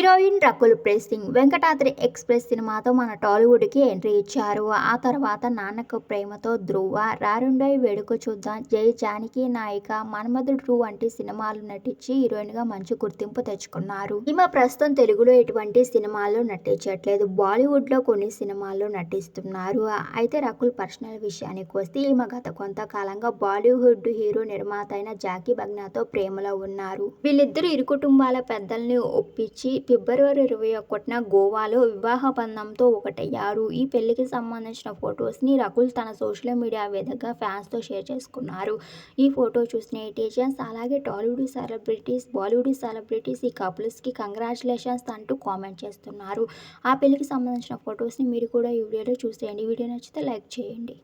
Heroine Rakul Preet Singh Venkatadri express సినిమాతో మన టాలీవుడ్కి entry ఇచ్చారు. ఆ తర్వాత నాన్నకు ప్రేమతో ధ్రువ రారుండోయ్ వేడుక చూద్దాం జై జానకి నాయిక మన్మధుడు వంటి సినిమాలు నటించి హీరోయిన్గా మంచి గుర్తింపు తెచ్చుకున్నారు. ఈమె ప్రస్తుతం తెలుగులో ఎటువంటి సినిమాల్లో నటించట్లేదు. బాలీవుడ్లో కొన్ని సినిమాల్లో నటిస్తున్నారు. అయితే రకుల్ పర్సనల్ విషయానికి వస్తే ఈమె గత కొంతకాలంగా బాలీవుడ్ హీరో నిర్మాత అయిన జాకీ బగ్నాతో ప్రేమలో ఉన్నారు. వీళ్ళిద్దరు ఇరు కుటుంబాల పెద్దల్ని ఒప్పించి ఫిబ్రవరి ఇరవై ఒకటిన గోవాలో వివాహ బంధంతో ఒకటయ్యారు. ఈ పెళ్ళికి సంబంధించిన ఫొటోస్ని రకుల్ తన సోషల్ మీడియా వేదికగా ఫ్యాన్స్తో షేర్ చేసుకున్నారు. ఈ ఫోటో చూసిన నెటిజన్స్ అలాగే టాలీవుడ్ సెలబ్రిటీస్ బాలీవుడ్ సెలబ్రిటీస్ ఈ కపుల్స్కి కంగ్రాచులేషన్స్ అంటూ కామెంట్ చేస్తున్నారు. ఆ పెళ్ళికి సంబంధించిన ఫొటోస్ని మీరు కూడా ఈ వీడియోలో చూసేయండి. వీడియో నచ్చితే లైక్ చేయండి.